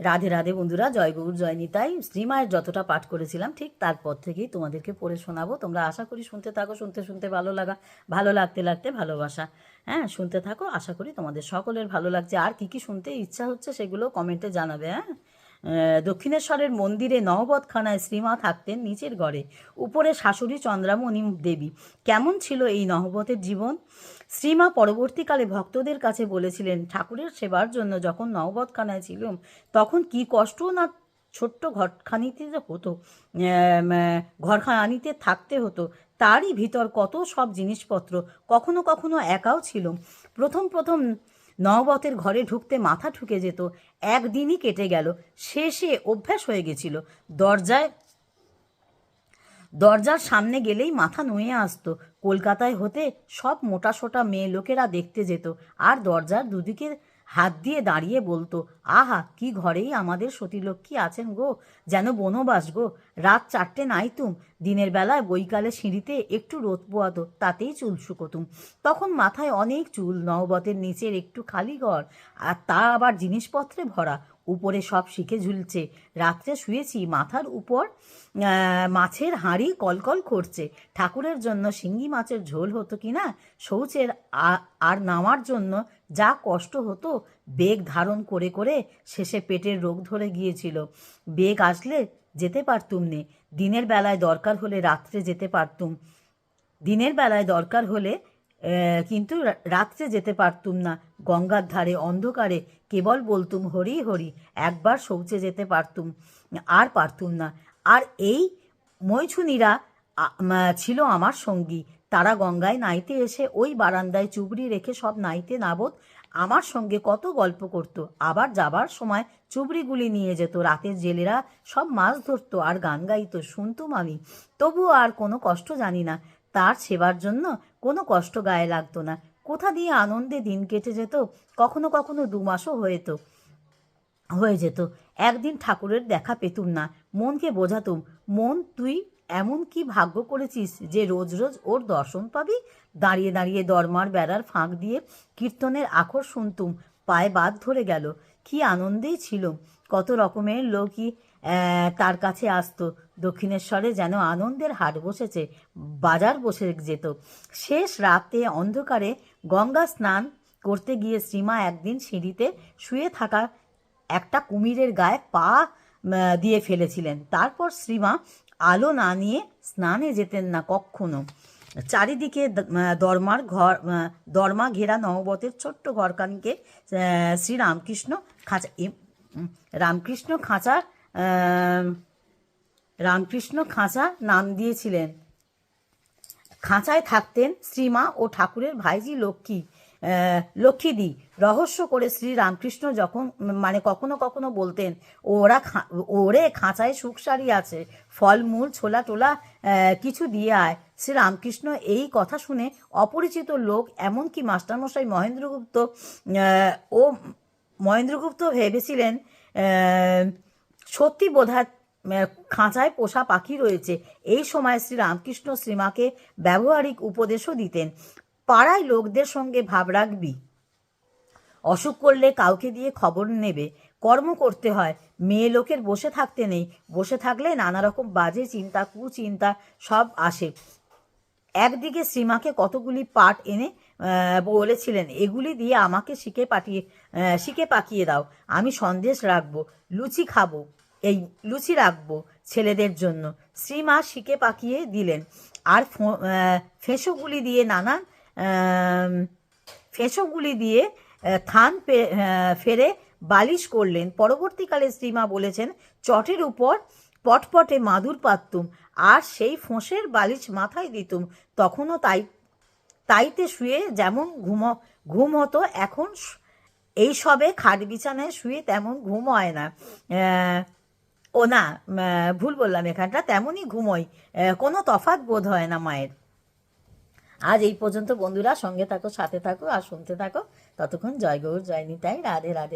রাধে রাধে বন্ধুরা, জয় গৌর জয় নিতাই। শ্রীমায়ের যতটা পাঠ করেছিলাম, ঠিক তারপর থেকেই তোমাদেরকে পড়ে শোনাবো। তোমরা আশা করি শুনতে থাকো, শুনতে শুনতে ভালো লাগা, ভালো লাগতে লাগতে ভালোবাসা। হ্যাঁ শুনতে থাকো, আশা করি তোমাদের সকলের ভালো লাগছে। আর কি কি শুনতে ইচ্ছা হচ্ছে সেগুলো কমেন্টে জানাবে হ্যাঁ? দক্ষিণেশ্বরের মন্দিরে নহবতখানায় শ্রীমা থাকতেন নিচের ঘরে উপরে শাশুড়ি চন্দ্রামণি দেবী। কেমন ছিল এই নহবতের জীবন? শ্রীমা পরবর্তীকালে ভক্তদের কাছে বলেছিলেন, ঠাকুরের সেবার জন্য যখন নহবতখানায় ছিলাম, তখন কি কষ্ট না ছোট্ট ঘরখানিতে যে হতো ঘরখানিতে থাকতে হতো, তারই ভিতর কত সব জিনিসপত্র, কখনো কখনো একাও ছিল প্রথম প্রথম নহবতের ঘরে ঢুকতে মাথা ঠুকে যেত, একদিনই কেটে গেল, শেষে অভ্যাস হয়ে গেছিল। দরজায়, দরজার সামনে গেলেই মাথা নুয়ে আসতো কলকাতায় হতে সব মোটা সোটা মেয়ে লোকেরা দেখতে যেত আর দরজার দুদিকে হাত দিয়ে দাঁড়িয়ে বলতো, আহা, কি ঘরেই আমাদের সতীলক্ষ্মী আছেন গো? যেন বনবাস গো? রাত চারটে নাইতুম দিনের বেলায় বৈকালে সিঁড়িতে একটু রোদ পোয়াতো, তাতেই চুল শুকোতুম। তখন মাথায় অনেক চুল নহবতের নিচের একটু খালি ঘর, আর তা আবার জিনিসপত্রে ভরা। উপরে সব শিখে ঝুলছে। রাত্রে শুয়েছি, মাথার উপর মাছের হাঁড়ি কলকল করছে। ঠাকুরের জন্য শিঙ্গি মাছের ঝোল হতো কি না? শৌচের আর নামার জন্য যা কষ্ট হতো, বেগ ধারণ করে করে শেষে পেটের রোগ ধরে গিয়েছিল। বেগ আসলে যেতে পারতুম নে। দিনের বেলায় দরকার হলে রাত্রে যেতে পারতুম। দিনের বেলায় দরকার হলে কিন্তু রাত্রে যেতে পারতুম না। গঙ্গার ধারে, অন্ধকারে কেবল বলতুম হরি হরি, একবার শৌচে যেতে পারতুম, আর পারতুম না। আর এই মৈছুনিরা ছিল আমার সঙ্গী। তারা গঙ্গায় নাইতে এসে ওই বারান্দায় চুবড়ি রেখে সব নাইতে নাবত, আমার সঙ্গে কত গল্প করতো। আবার যাবার সময় চুবড়িগুলি নিয়ে যেত। রাতের জেলেরা সব মাছ ধরতো আর গান গাইতো। শুনতুম আমি। তবুও আর কোনো কষ্ট জানি না। তার সেবার জন্য কোনো কষ্ট গায়ে লাগতো না। কোথা দিয়ে আনন্দে দিন কেটে যেত, কখনো কখনো দু মাসও হয়েতো, হয়ে যেত। একদিন ঠাকুরের দেখা পেতুম না, মনকে বোঝাতুম, মন, তুই এমন কি ভাগ্য করেছিস যে রোজ রোজ ওর দর্শন পাবি? দাঁড়িয়ে দাঁড়িয়ে দরমার বেড়ার ফাঁক দিয়ে কীর্তনের আখর শুনতুম, পায়ে বাদ ধরে গেল। কি আনন্দেই ছিল। কত রকমের লোকই তার কাছে আসতো। দক্ষিণেশ্বরে যেন আনন্দের হাট বসেছে বাজার বসে যেত। শেষ রাতে অন্ধকারে গঙ্গা স্নান করতে গিয়ে শ্রীমা একদিন সিঁড়িতে শুয়ে থাকা একটা কুমিরের গায়ে পা দিয়ে ফেলেছিলেন। তারপর শ্রীমা আলো না নিয়ে স্নানে যেতেন না কখনো। চারিদিকে দরমার ঘর দরমা ঘেরা নহবতের ছোট্ট ঘরখানিকে আহ, শ্রী খাঁচা রামকৃষ্ণ খাঁচা রামকৃষ্ণ খাঁচা নাম দিয়েছিলেন। খাঁচায় থাকতেন শ্রীমা ও ঠাকুরের ভাইজি লক্ষ্মী লক্ষ্মীদি। রহস্য করে শ্রী রামকৃষ্ণ যখন মানে কখনো কখনো বলতেন, ওরা ওরে খাঁচায় সুখসারি আছে, ফলমূল, ছোলা টোলা কিছু দিয়ে আয়। শ্রী রামকৃষ্ণ এই কথা শুনে অপরিচিত লোক, এমনকি মাস্টারমশাই মহেন্দ্রগুপ্ত ও মহেন্দ্রগুপ্ত ভেবেছিলেন সত্যি আহ, খাঁচায় পোষা পাখি রয়েছে। এই সময় শ্রী রামকৃষ্ণ শ্রীমাকে ব্যবহারিক উপদেশও দিতেন। পাড়ায় লোকদের সঙ্গে ভাব রাখবি। অসুখ করলে কাউকে দিয়ে খবর নেবে। কর্ম করতে হয়। মেয়ে লোকের বসে থাকতে নেই। বসে থাকলে নানা রকম বাজে চিন্তা কুচিন্তা সব আসে। একদিকে শ্রীমাকে কতগুলি পাট এনে বলেছিলেন, এগুলি দিয়ে আমাকে শিখে পাঠিয়ে শিখে পাকিয়ে দাও। আমি সন্দেশ রাখব, লুচি খাব, এই লুচি রাখব ছেলেদের জন্য। শ্রীমা শিখে পাকিয়ে দিলেন। আর ফেঁসোগুলি দিয়ে নানান ফেঁসোগুলি দিয়ে থান ফেরে বালিশ করলেন। পরবর্তীকালে শ্রীমা বলেছেন, চটের উপর পটপটে মাদুর পাততুম, আর সেই ফোঁসের বালিশ মাথায় দিতুম। তখনও তাই তাইতে শুয়ে যেমন ঘুম ঘুম হতো এখন এই সবে খাট বিছানায় শুয়ে তেমন ঘুম হয় না ও না ভুল বললাম এখানটা, তেমনই ঘুমোই কোনো তফাত বোধ হয় না মায়ের। আজ এই পর্যন্ত বন্ধুরা, সঙ্গে থাকো, সাথে থাকো, আর শুনতে থাকো। ততক্ষণ জয় গৌর, জয় নিতাই, রাধে রাধে।